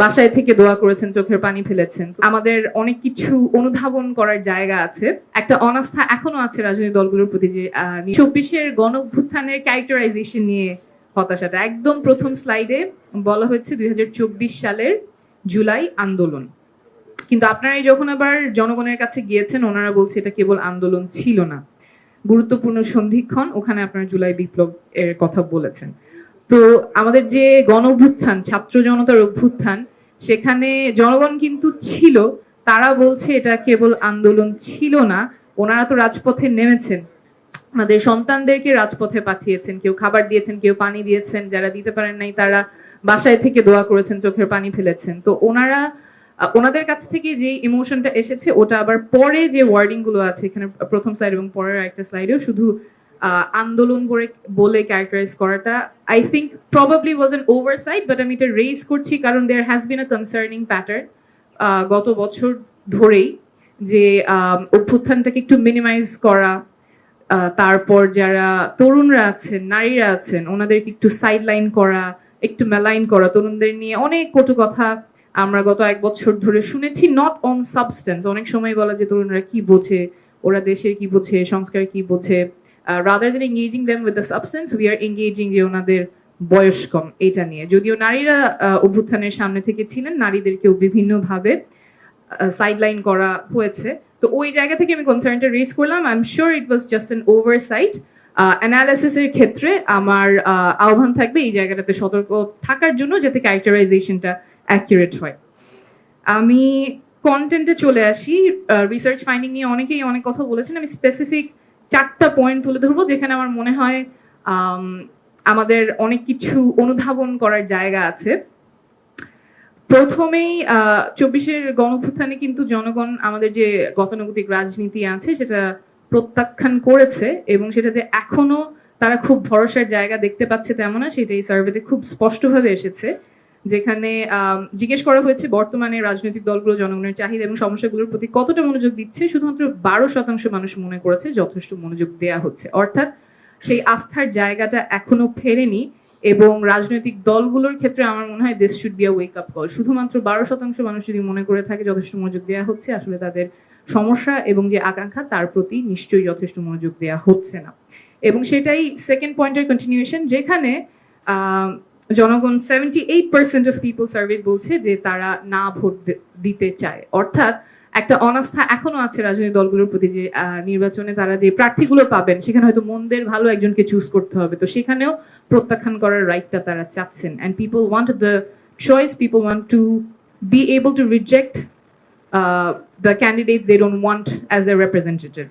বাসায় থেকে দোয়া করেছেন, চোখের পানি ফেলেছেন। আমাদের অনেক কিছু অনুধাবন করার জায়গা আছে। একটা অনাস্থা এখনও আছে রাজনৈতিক দলগুলোর প্রতি যে চব্বিশের গণ অভ্যুত্থানের ক্যারেক্টারাইজেশন নিয়ে হতাশাটা। একদম প্রথম স্লাইডে বলা হয়েছে দুই হাজার চব্বিশ সালের জুলাই আন্দোলন। কিন্তু আপনারা এই যখন আবার জনগণের কাছে গিয়েছেন, ওনারা বলছে এটা কেবল আন্দোলন ছিল না। গুরুত্বপূর্ণ সন্ধিক্ষণ, ওখানে আপনারা জুলাই বিপ্লব এর কথা বলেছেন। তো আমাদের যে গণ অভ্যুত্থান ছাত্র জনতার অভ্যুত্থান, সেখানে জনগণ কিন্তু ছিল, তারা বলছে এটা কেবল আন্দোলন ছিল না, ওনারা তো রাজপথে নেমেছেন। আমাদের সন্তানদেরকে রাজপথে পাঠিয়েছেন, কেউ খাবার দিয়েছেন, কেউ পানি দিয়েছেন, যারা দিতে পারেন নাই, তারা বাসায় থেকে দোয়া করেছেন, চোখের পানি ফেলেছেন। তো ওনারা, ওনাদের কাছ থেকে যে ইমোশনটা এসেছে, ওটা আবার পরে যে ওয়ার্ডিংগুলো আছে, এখানে প্রথম স্লাইড এবং পরের একটা স্লাইডেও শুধু আন্দোলন বলে বলে ক্যারেক্টারাইজ করাটা I think probably was an oversight but আমি এটা রেজ করছি কারণ there has been a concerning pattern গত বছর ধরেই যে অভ্যুত্থানটাকে একটু মিনিমাইজ করা তারপর যারা তরুণরা আছেন, নারীরা আছেন, ওনাদেরকে একটু সাইড লাইন করা, একটু মেলাইন করা, তরুণদের নিয়ে অনেক কটু কথা আমরা গত এক বছর ধরে শুনেছি নট অন সাবস্টেন্স অনেক সময় বলা যে তরুণরা কি বোঝে, ওরা দেশের কি বোঝে, সংস্কার কি বোঝে rather than engaging them with the substance we are engaging যে ওনাদের বয়স কম এটা নিয়ে। যদিও নারীরা অভ্যুত্থানের সামনে থেকে ছিলেন নারীদেরকেও বিভিন্নভাবে সাইডলাইন করা হয়েছে। তো ওই জায়গা থেকে আমি কনসার্নটা রেজ করলাম। I am sure it was just an oversight অ্যানালিসিসের ক্ষেত্রে আমার আহ, আহ্বান থাকবে এই জায়গাটাতে সতর্ক থাকার জন্য যাতে ক্যারেক্টারাইজেশনটা অ্যাকিউরেট হয়। আমি কন্টেন্টে চলে আসি। রিসার্চ ফাইন্ডিং নিয়ে অনেকেই অনেক কথা বলেছেন। আমি স্পেসিফিক চারটা পয়েন্ট তুলে ধরবো যেখানে আমার মনে হয় আম, আমাদের অনেক কিছু অনুধাবন করার জায়গা আছে। প্রথমেই চব্বিশের গণভ্যুত্থানে কিন্তু জনগণ আমাদের যে গতানুগতিক রাজনীতি আছে সেটা প্রত্যাখ্যান করেছে এবং সেটা যে এখনও তারা খুব ভরসার জায়গা দেখতে পাচ্ছে তেমন না সেটা এই সার্ভেতে খুব স্পষ্টভাবে এসেছে। যেখানে জিজ্ঞেস করা হয়েছে বর্তমানে রাজনৈতিক দলগুলো জনগণের চাহিদা এবং সমস্যাগুলোর প্রতি কতটা মনোযোগ দিচ্ছে? শুধুমাত্র বারো শতাংশ মানুষ মনে করেছে যথেষ্ট মনোযোগ দেয়া হচ্ছে। অর্থাৎ সেই আস্থার জায়গাটা এখনও ফেরেনি এবং রাজনৈতিক দলগুলোর ক্ষেত্রে আমার মনে হয় this should be a wake up call শুধুমাত্র বারো শতাংশ মানুষ যদি মনে করে থাকে যথেষ্ট মনোযোগ দেওয়া হচ্ছে, আসলে তাদের সমস্যা এবং যে আকাঙ্ক্ষা তার প্রতি নিশ্চয়ই যথেষ্ট মনোযোগ দেওয়া হচ্ছে না। এবং সেটাই সেকেন্ড পয়েন্টের কন্টিনিউশন যেখানে জনগণ seventy eight percent of people survey বলছে যে তারা না ভোট দিতে চায়। অর্থাৎ একটা অনাস্থা এখনও আছে রাজনৈতিক দলগুলোর প্রতি যে নির্বাচনে তারা যে প্রার্থীগুলো পাবেন, সেখানে হয়তো মন্দের ভালো একজনকে চুজ করতে হবে। তো সেখানেও প্রত্যাখ্যান করার রাইটটা তারা চাচ্ছেন। And people want the choice people want to be able to reject the candidates they don't want as a representatives